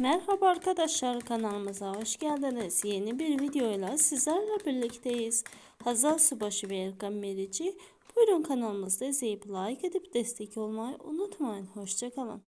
Merhaba arkadaşlar kanalımıza hoş geldiniz. Yeni bir videoyla sizlerle birlikteyiz. Hazal Subaşı ve Erkan Merici buyurun kanalımızda izleyip like edip destek olmayı unutmayın. Hoşçakalın.